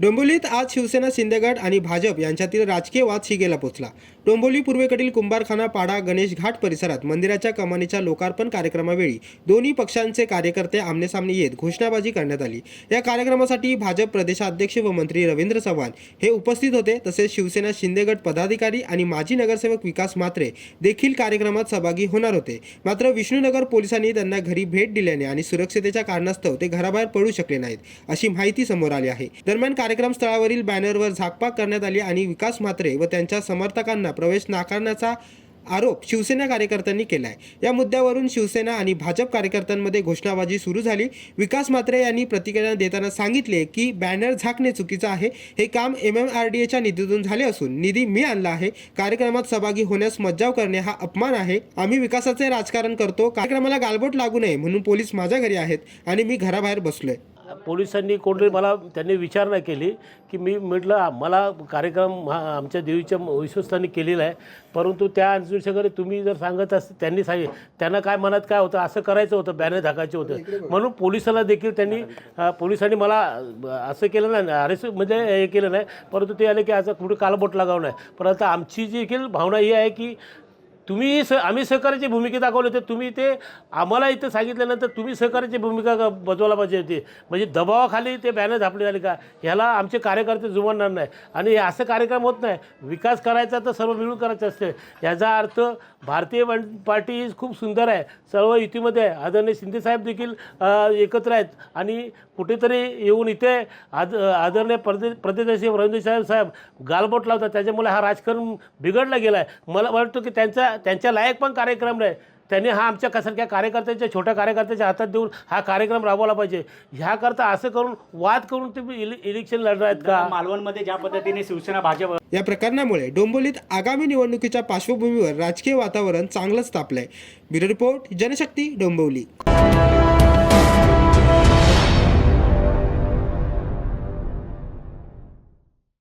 डोंबिवलीत आज शिवसेना शिंदेगड आणि भाजप यांच्यातील राजकीय वाद शिगेला पोचला. डोंबोली पूर्वेकडील कुंभारखाना पाडा गणेश घाट परिसरात मंदिराच्या कमानीच्या लोकार्पण कार्यक्रमावेळी दोन्ही पक्षांचे कार्यकर्ते आमनेसामने येत घोषणाबाजी करण्यात आली. या कार्यक्रमासाठी भाजप प्रदेशाध्यक्ष व मंत्री रवींद्र चव्हाण हे उपस्थित होते. तसेच शिवसेना शिंदेगड पदाधिकारी आणि माजी नगरसेवक विकास मात्रे देखील कार्यक्रमात सहभागी होणार होते. मात्र विष्णुनगर पोलिसांनी त्यांना घरी भेट दिल्याने आणि सुरक्षितेच्या कारणास्तव ते घराबाहेर पडू शकले नाहीत अशी माहिती समोर आली आहे. दरम्यान कार्यक्रम स्थळावरील बॅनरवर झाकपाक करण्यात आली आणि विकास म्हात्रे व त्यांच्या समर्थकांना प्रवेश नाकारण्याचा आरोप शिवसेना कार्यकर्त्यांनी केला आहे या मुद्द्यावरून शिवसेना आणि भाजप कार्यकर्त्यांमध्ये घोषणाबाजी सुरू झाली. विकास म्हात्रे यांनी प्रतिक्रिया देताना सांगितले की बॅनर झाकणे चुकीचं आहे. हे काम एम एम आर डी एच्या निधीतून झाले असून निधी मी आणला आहे. कार्यक्रमात सहभागी होण्यास मज्जाव करणे हा अपमान आहे. आम्ही विकासाचे राजकारण करतो. कार्यक्रमाला गालबोट लागू नये म्हणून पोलीस माझ्या घरी आहेत आणि मी घराबाहेर बसलोय. पोलिसांनी कोणतरी मला त्यांनी विचारणा केली की मी म्हटलं मला कार्यक्रम हा आमच्या देवीच्या विश्वस्तांनी केलेला आहे. परंतु त्या अनुषंगाने तुम्ही जर सांगत असते त्यांनी सांगित त्यांना काय मनात काय होतं असं करायचं होतं बॅनर झाकायचे होतं. म्हणून पोलिसाला देखील त्यांनी पोलिसांनी मला असं केलं नाही अरेस्ट म्हणजे हे केलं नाही. परंतु ते आले की असं कुठे कालबोट लागावं नाही. परंतु आमची जी देखील भावना ही आहे की तुम्ही स आम्ही सहकार्याची भूमिका दाखवली होती तुम्ही ते आम्हाला इथं सांगितल्यानंतर तुम्ही सहकार्याची भूमिका बजवायला पाहिजे होती. म्हणजे दबावाखाली ते बॅनर झापले झाले का? ह्याला आमचे कार्यकर्ते जुमानणार नाही. आणि हे असं कार्यक्रम होत नाही. विकास करायचा तर सर्व मिळून करायचं असते. याचा अर्थ भारतीय वन पार्टी खूप सुंदर आहे. सर्व युतीमध्ये आहे. आदरणीय शिंदेसाहेब देखील एकत्र आहेत. आणि कुठेतरी येऊन इथे आद आदरणीय प्रदे प्रदेशाचे रवींद्र साहेब साहेब गालबोट लावतात. त्याच्यामुळे हा राजकारण बिघडला गेला आहे मला वाटतं की त्यांचा त्यांच्या लायक पण कार्यक्रम नाही त्यांनी हा आमच्या सारख्या कार्यकर्त्यांच्या छोट्या कार्यकर्त्याच्या हातात देऊन हा कार्यक्रम राबवला पाहिजे. ह्याकरता असं करून वाद करून तुम्ही इले इलेक्शन लढणार आहेत का? मालवणमध्ये ज्या पद्धतीने शिवसेना भाजप या प्रकरणामुळे डोंबिवलीत आगामी निवडणुकीच्या पार्श्वभूमीवर राजकीय वातावरण चांगलंच तापलंय. Bureau report Janshakti Dombivli.